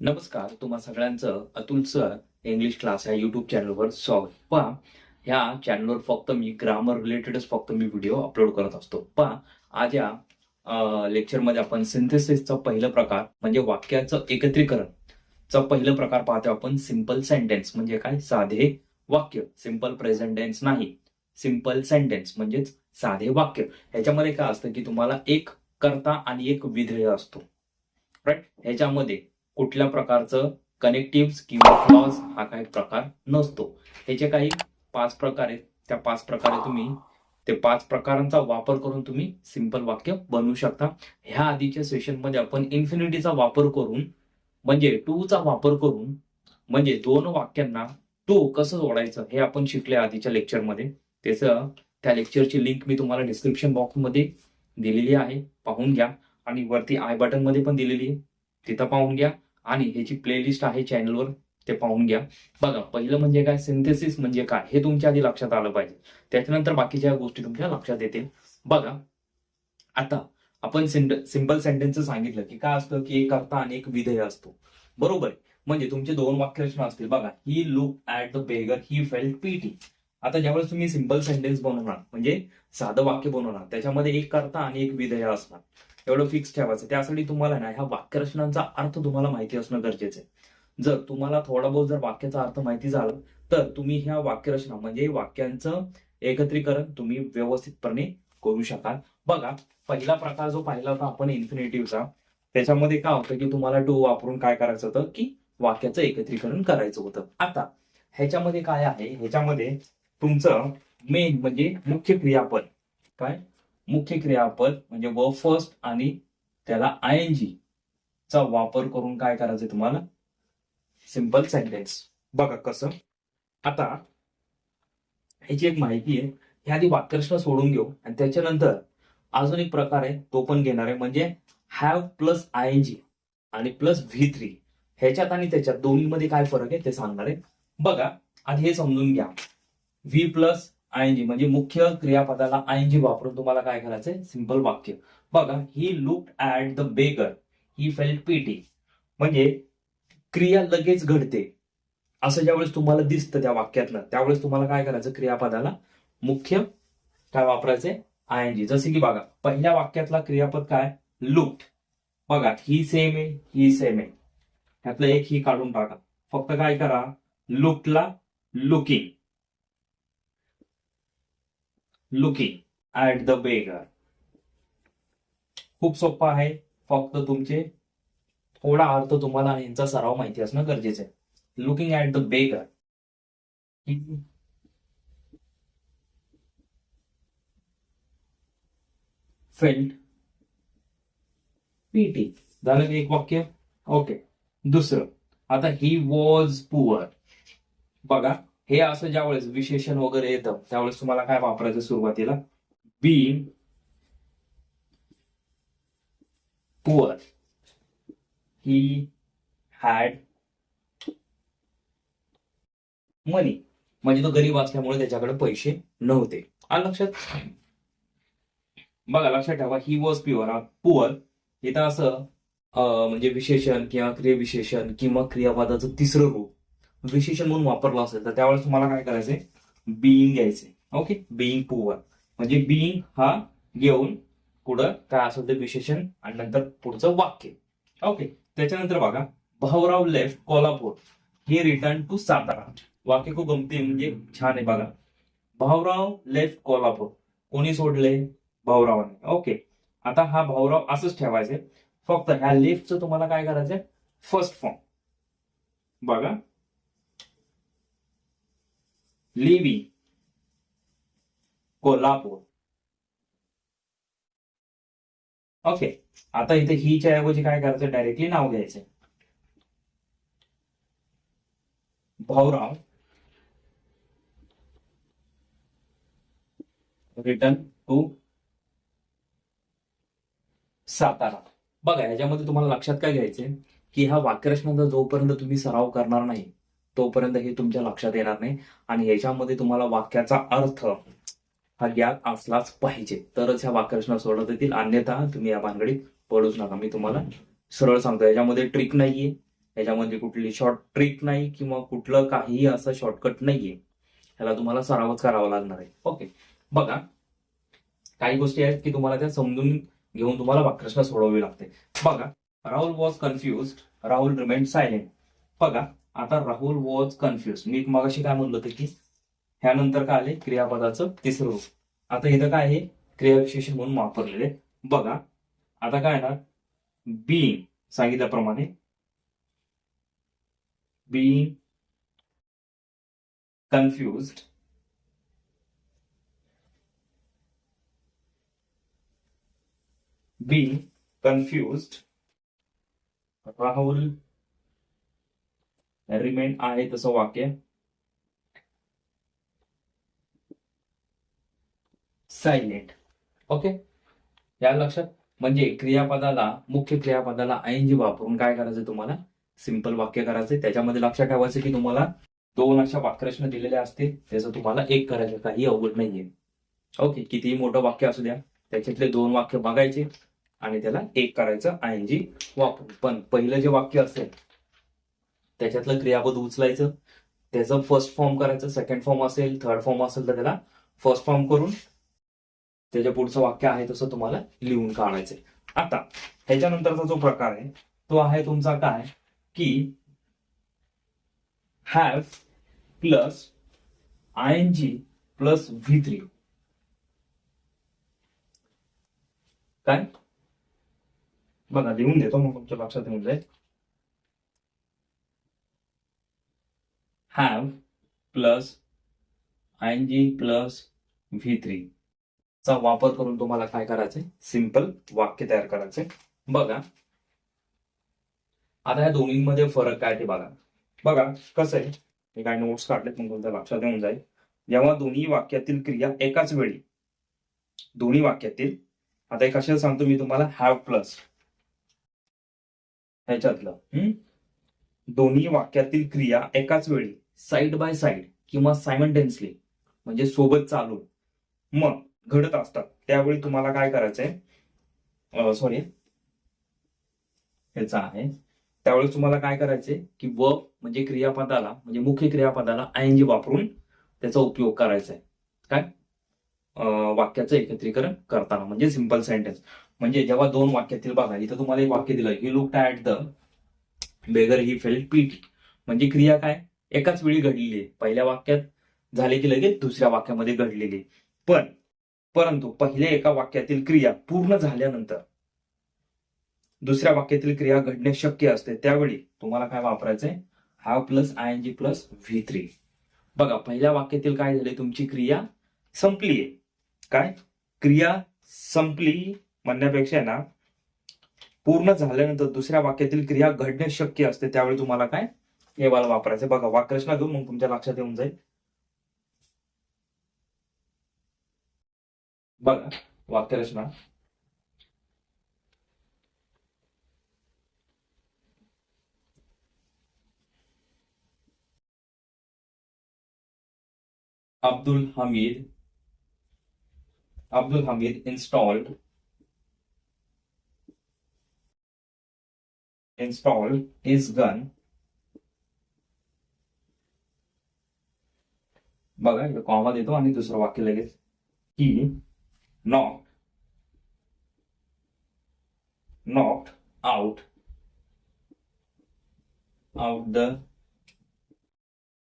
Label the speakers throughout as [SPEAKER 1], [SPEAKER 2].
[SPEAKER 1] नमस्कार तुम्हा सगळ्यांचं अतुल सर इंग्लिश क्लास या युट्यूब चॅनलवर स्वागत. पहा ह्या चॅनलवर फक्त मी ग्रामर रिलेटेडच फक्त मी व्हिडिओ अपलोड करत असतो. पहा आज या लेक्चरमध्ये आपण सिंथेसिसचा पहिलं प्रकार म्हणजे वाक्याचं एकत्रीकरण चा पहिलं प्रकार पाहतो आपण. सिंपल सेंटेन्स म्हणजे काय? साधे वाक्य. सिंपल प्रेझेंटेन्स नाही. सिंपल सेंटेन्स म्हणजेच साधे वाक्य. ह्याच्यामध्ये काय असतं की तुम्हाला एक कर्ता आणि एक विधेय असतो. राईट ह्याच्यामध्ये कुठल्या प्रकारचं कनेक्टिव्ह किंवा क्लॉज हा काही प्रकार नसतो. ह्याचे काही पाच प्रकार आहेत त्या पाच प्रकारे तुम्ही ते पाच प्रकारांचा वापर करून तुम्ही सिंपल वाक्य बनवू शकता. ह्या आधीच्या सेशनमध्ये आपण इन्फिनिटीचा वापर करून म्हणजे टू चा वापर करून म्हणजे दोन वाक्यांना टू कसं जोडायचं हे आपण शिकले आधीच्या लेक्चरमध्ये त्याचं त्या लेक्चरची लिंक मी तुम्हाला डिस्क्रिप्शन बॉक्समध्ये दिलेली आहे. पाहून घ्या. आणि वरती आय बटनमध्ये पण दिलेली आहे. तिथं पाहून घ्या. आणि ह्याची प्लेलिस्ट आहे चॅनलवर ते पाहून घ्या. बघा पहिलं म्हणजे काय? सिंथेसिस म्हणजे काय? हे तुमच्या आधी लक्षात आलं पाहिजे. त्याच्यानंतर बाकीच्या गोष्टी तुमच्या लक्षात येतील. बघा आता आपण सिंपल सेंटेन्स सांगितलं की काय असतं? की एक अर्थ आणि एक विधेय असतो. बरोबर आहे? म्हणजे तुमचे दोन वाक्यरचना असतील. बघा he look at the beggar he felt pity आता ज्यावेळेस तुम्ही सिंपल सेंटेन्स बनवणार म्हणजे साधं वाक्य बनवणार त्याच्यामध्ये एक कर्ता आणि एक विधेय असणार. एवढं फिक्स ठेवायचं. त्यासाठी तुम्हाला ना ह्या वाक्यरचनांचा अर्थ तुम्हाला माहिती असणं गरजेचं आहे. जर तुम्हाला थोडा बहुत जर वाक्याचा अर्थ माहिती झाला तर तुम्ही ह्या वाक्यरचना म्हणजे वाक्यांचं एकत्रीकरण तुम्ही व्यवस्थितपणे करू शकाल. बघा पहिला प्रकार जो पाहिला होता आपण इन्फिनेटिव्हचा त्याच्यामध्ये काय होतं की तुम्हाला टू वापरून काय करायचं होतं की वाक्याचं एकत्रीकरण करायचं होतं. आता ह्याच्यामध्ये काय आहे? ह्याच्यामध्ये तुमचं मेन म्हणजे मुख्य क्रियापद काय? मुख्य क्रियापद म्हणजे व फर्स्ट आणि त्याला आय एन जी चा वापर करून काय करायचं तुम्हाला? सिंपल सेंटेन्स बघा कसं. आता ह्याची एक माहिती आहे. ह्या आधी वाक्यरचना सोडून घेऊ. आणि त्याच्यानंतर अजून एक प्रकार आहे तो पण घेणार आहे. म्हणजे have plus I N G आणि प्लस व्ही थ्री ह्याच्यात आणि त्याच्यात दोन्हीमध्ये काय फरक आहे ते सांगणार आहे. बघा आधी हे समजून घ्या. व्ही प्लस आयएनजी म्हणजे मुख्य क्रियापदाला आयएनजी वापरून तुम्हाला काय करायचंय? सिंपल वाक्य. बघा he look at the beggar he felt pity म्हणजे क्रिया लगेच घडते. असं ज्यावेळेस तुम्हाला दिसतं त्या वाक्यातलं त्यावेळेस तुम्हाला काय करायचं? क्रियापदाला मुख्य काय वापरायचंय? आयएनजी जसे की बघा पहिल्या वाक्यातला क्रियापद काय? लुक्ड बघा ही सेम आहे ही सेम आहे. ह्यातलं एक ही काढून टाका. फक्त काय करा? Lukla looking looking at the beggar खूप सोपं आहे. फक्त तुमचे थोडा अर्थ तुम्हाला यांचा सराव माहिती असणं गरजेचं आहे. Looking at the beggar felt pity झालं एक वाक्य? ओके दुसरं. आता ही वॉज पुअर बघा. हे असं ज्यावेळेस विशेषण वगैरे येतं त्यावेळेस तुम्हाला काय वापरायचं सुरुवातीला? बी पुअर ही हॅड मनी म्हणजे तो गरीब असल्यामुळे त्याच्याकडे पैसे नव्हते. आणि लक्षात? बघा लक्षात ठेवा ही वॉज प्युअर पुअर इथं असं म्हणजे विशेषण किंवा क्रियविशेषण किंवा क्रियावादाचं तिसरं रूप. विशेषण म्हणून वापरलं असेल तर त्यावेळेस तुम्हाला काय करायचंय? बिईंग घ्यायचे ओके बिईंग पुअर म्हणजे बिईंग हा घेऊन पुढं काय असेल ते विशेषण आणि नंतर पुढचं वाक्य. ओके त्याच्यानंतर बघा Bhaurao left Kolhapur. He return to Satara. वाक्य खूप गमती म्हणजे छान आहे बघा. भाऊराव लेफ्ट कोल्हापूर. कोणी सोडले? भाऊरावाने. ओके आता हा भाऊराव असंच ठेवायचे फक्त ह्या लेफ्टचं तुम्हाला काय करायचंय? फर्स्ट फॉर्म बघा. लिव्ही कोल्हापूर. ओके आता इथे हीच्या ऐवजी काय करायचं? डायरेक्टली नाव घ्यायचं. भाऊराव. Return to Satara. बघा याच्यामध्ये तुम्हाला लक्षात काय घ्यायचंय? की हा वाक्यरचनाचा जोपर्यंत तुम्ही सराव करणार नाही तोपर्यंत हे तुमच्या लक्षात येणार नाही. आणि याच्यामध्ये तुम्हाला वाक्याचा अर्थ हा ज्ञात असलाच पाहिजे. तरच ह्या वाक्यरचना सोडवता येतील. अन्यथा तुम्ही या भानगडीत पडूच नका. मी तुम्हाला सरळ सांगतो. याच्यामध्ये ट्रिक नाहीये. याच्यामध्ये कुठली शॉर्ट ट्रिक नाही किंवा कुठलं काहीही असं शॉर्टकट नाहीये. ह्याला तुम्हाला सरावच करावा लागणार आहे. ओके बघा. काही गोष्टी आहेत की तुम्हाला त्या समजून घेऊन तुम्हाला वाक्यरचना सोडवावे लागते. बघा. Rahul was confuse Rahul remained silent बघा. आता राहुल वॉज कन्फ्युज मी मगाशी काय म्हणलं होतं की ह्यानंतर काय आले? क्रियापदाचं तिसरं रूप. आता इथं काय आहे? क्रियाविशेषण म्हणून वापरलेले बघा आता काय येणार? बीइंग सांगितल्याप्रमाणे. Being confused be confuse Rahul remain आहे तसं वाक्य. सायलेंट ओके या लक्षात? म्हणजे क्रियापदाला मुख्य क्रियापदाला आयनजी वापरून काय करायचं तुम्हाला? सिंपल वाक्य करायचं त्याच्यामध्ये लक्षात ठेवायचं की तुम्हाला दोन अशा वाक्यरचना दिलेल्या असतील. त्याचं तुम्हाला एक करायचं काही अवघड नाहीये. ओके कितीही मोठं वाक्य असू द्या. त्याच्यातले दोन वाक्य बघायचे आणि त्याला एक करायचं आय वापरून. पण पहिलं जे वाक्य असेल त्याच्यातलं क्रियापद उचलायचं त्याचं फर्स्ट फॉर्म करायचं सेकंड फॉर्म असेल थर्ड फॉर्म असेल तर त्याला फर्स्ट फॉर्म करून त्याच्या पुढचं वाक्य आहे तसं तुम्हाला लिहून काढायचंय. आता ह्याच्यानंतरचा जो प्रकार आहे तो आहे तुमचा काय? की have plus I N G plus V three काय? बघा लिहून देतो मग तुमच्या लक्षात येऊन जाईल. Have plus I G plus V three चा वापर करून तुम्हाला काय करायचंय? सिंपल वाक्य तयार करायचंय. बघा. आता या दोन्हीमध्ये फरक काय ते बघा. बघा कसं आहे? मी काय नोट्स काढलेत मग तुमच्या लक्षात येऊन जाईल. जेव्हा दोन्ही वाक्यातील क्रिया एकाच वेळी दोन्ही वाक्यातील आता एक कशाला सांगतो मी तुम्हाला हॅव प्लस ह्याच्यातलं हम्म? दोन्ही वाक्यातील क्रिया एकाच वेळी साईड बाय साईड किंवा सायमंटेन्सली म्हणजे सोबत चालू मग घडत असतात. त्यावेळी तुम्हाला काय करायचंय? सॉरी ह्याचा आहे. त्यावेळेस तुम्हाला काय करायचंय? की व म्हणजे क्रियापदाला म्हणजे मुख्य क्रियापदाला आयएनजी वापरून त्याचा उपयोग करायचा आहे काय वाक्याचं एकत्रीकरण करताना म्हणजे सिंपल सेंटेन्स म्हणजे जेव्हा दोन वाक्यातील बघा इथं तुम्हाला एक वाक्य दिलं he look at the beggar he felt pity म्हणजे क्रिया काय? एकाच वेळी घडलेली आहे. पहिल्या वाक्यात झाले की लगेच दुसऱ्या वाक्यामध्ये घडलेली आहे. पण परंतु पहिल्या एका वाक्यातील क्रिया पूर्ण झाल्यानंतर दुसऱ्या वाक्यातील क्रिया घडणे शक्य असते. त्यावेळी तुम्हाला काय वापरायचंय? Have plus I N G plus V three बघा पहिल्या वाक्यातील काय झाले तुमची क्रिया संपली आहे. काय? क्रिया संपली म्हणण्यापेक्षा आहे ना पूर्ण झाल्यानंतर दुसऱ्या वाक्यातील क्रिया घडणे शक्य असते. त्यावेळी तुम्हाला काय? हे मला वापरायचं. बघा वाक्रचना घेऊ मग तुमच्या लक्षात येऊन जाईल. बघा वाक्यरचना Abdul Hamid Abdul Hamid installed installed is gun बघा इकडे कॉमा देतो आणि दुसरं वाक्य लगेच. की not not out out the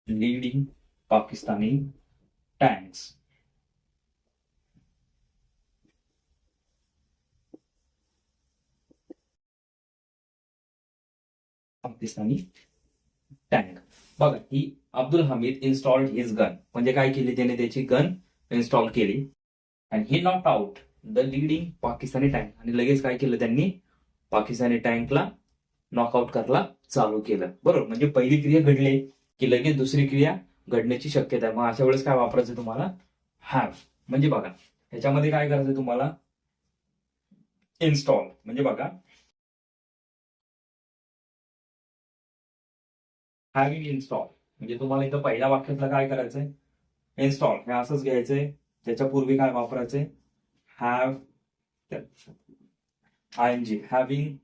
[SPEAKER 1] leading Pakistani tanks Pakistani tank बघा Abdul Hamid installed his gun म्हणजे काय केली? त्याने त्याची गन इन्स्टॉल केली. आणि he knocked out the leading Pakistani tank आणि लगेच काय केलं त्यांनी? पाकिस्तानी टँकला नॉकआउट करायला चालू केलं. बरोबर? म्हणजे पहिली क्रिया घडली की लगेच दुसरी क्रिया घडण्याची शक्यता आहे. मग अशा वेळेस काय वापरायचं तुम्हाला? हॅव म्हणजे बघा ह्याच्यामध्ये काय करायचं तुम्हाला? इन्स्टॉल म्हणजे बघा. हॅविंग इन्स्टॉल म्हणजे तुम्हाला इथं पहिल्या वाक्यातलं काय करायचंय? इन्स्टॉल हे असंच घ्यायचंय. त्याच्या पूर्वी काय वापरायचंय? Have I N G having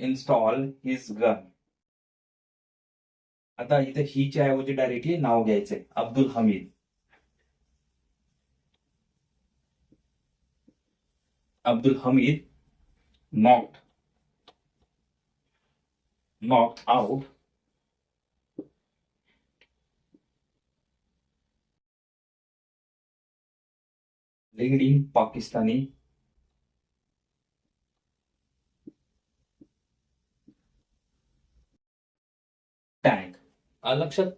[SPEAKER 1] install his gun आता इथे हीच्या ऐवजी डायरेक्टली नाव घ्यायचंय. Abdul Hamid. Abdul Hamid knocked knocked out. Leading Pakistani. Tank लक्षात.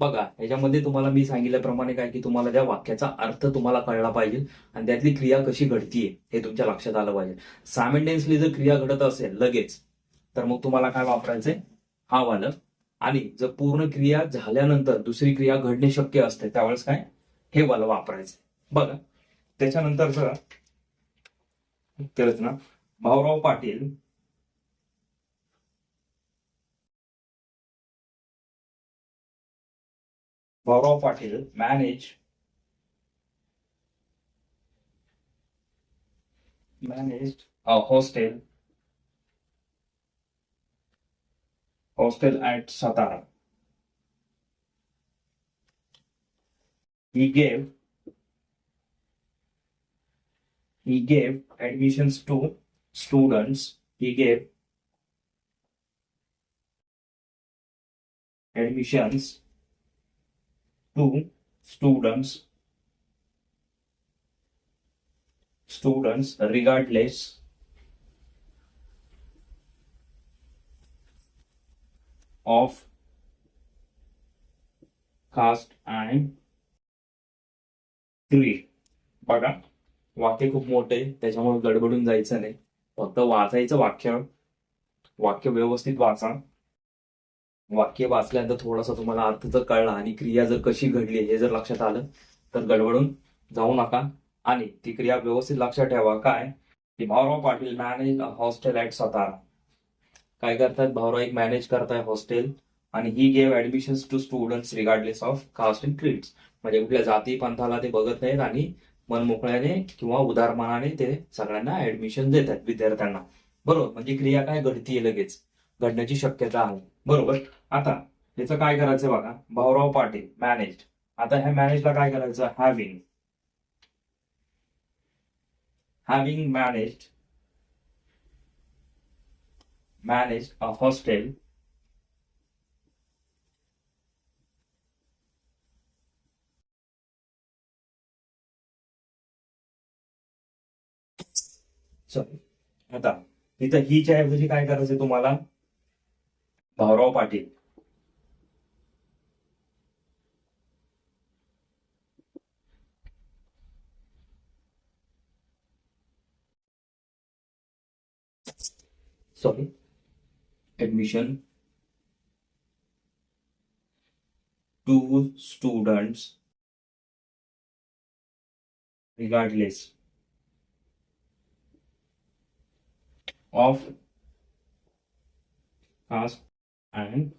[SPEAKER 1] बघा याच्यामध्ये तुम्हाला मी सांगितल्याप्रमाणे काय की तुम्हाला त्या वाक्याचा अर्थ तुम्हाला कळला पाहिजे आणि त्यातली क्रिया कशी घडतीये हे तुमच्या लक्षात आलं पाहिजे. सायमेंटेन्सली जर क्रिया घडत असेल लगेच. तर मग तुम्हाला काय वापरायचंय? हा वालं. आणि जर पूर्ण क्रिया झाल्यानंतर दुसरी क्रिया घडणे शक्य असते त्यावेळेस काय? हे वालं वापरायचं बघा. त्याच्यानंतर तेच ना? Bhaurao Patil. Bhaurao Patil manage manage hostel hostel at Satara. He gave he gave admissions to students. He gave admissions to students students regardless of caste and creed बघा वाक्य खूप मोठे आहे त्याच्यामुळे गडबडून जायचं नाही. फक्त वाचायचं वाक्य वाक्य व्यवस्थित वाचा. वाक्य वाचल्यानंतर थोडासा तुम्हाला अर्थ जर कळला आणि क्रिया जर कशी घडली हे जर लक्षात आलं तर गडबडून जाऊ नका. आणि ती क्रिया व्यवस्थित लक्षात ठेवा. काय? की Bhaurao Patil manage hostel at Satara. काय करतात? भाऊराव एक मॅनेज करताय हॉस्टेल आणि he gave admission to students regardless of caste and creeds म्हणजे कुठल्या जाती पंथाला ते बघत नाहीत आणि मनमोकळ्याने किंवा उदारमानाने ते सगळ्यांना ऍडमिशन देतात विद्यार्थ्यांना. बरोबर? म्हणजे क्रिया काय? घडतीये लगेच. घडण्याची शक्यता आहे. बरोबर? आता याचं काय करायचं बघा. भाऊराव पाटील मॅनेज आता ह्या मॅनेजला काय करायचं? Having having manage managed a hostel. Sorry आता तिथं हीच्या ऐवजी काय करायचं तुम्हाला? Bhaurao Patil. Sorry admission to students regardless of caste and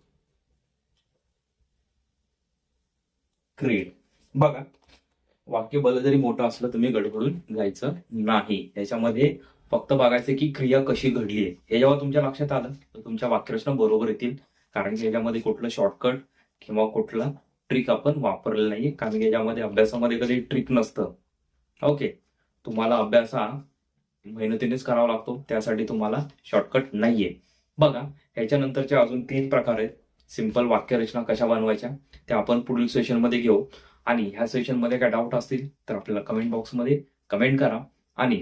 [SPEAKER 1] creed बघा वाक्य बल जरी मोठं असलं तुम्ही गडबडून जायचं नाही त्याच्यामध्ये फक्त बघायचं की क्रिया कशी घडली आहे. हे जेव्हा तुमच्या लक्षात आलं तर तुमच्या वाक्यरचना बरोबर येतील. कारण की याच्यामध्ये कुठलं शॉर्टकट किंवा कुठला ट्रिक आपण वापरलेलं नाहीये. कारण की याच्यामध्ये अभ्यासामध्ये कधी ट्रिक नसतं. ओके तुम्हाला अभ्यास हा मेहनतीनेच करावा लागतो. त्यासाठी तुम्हाला शॉर्टकट नाहीये. बघा ह्याच्यानंतरचे अजून तीन प्रकार आहेत. सिंपल वाक्यरचना कशा बनवायच्या त्या आपण पुढील सेशनमध्ये घेऊ. आणि ह्या सेशनमध्ये काय डाऊट असतील तर आपल्याला कमेंट बॉक्समध्ये कमेंट करा. आणि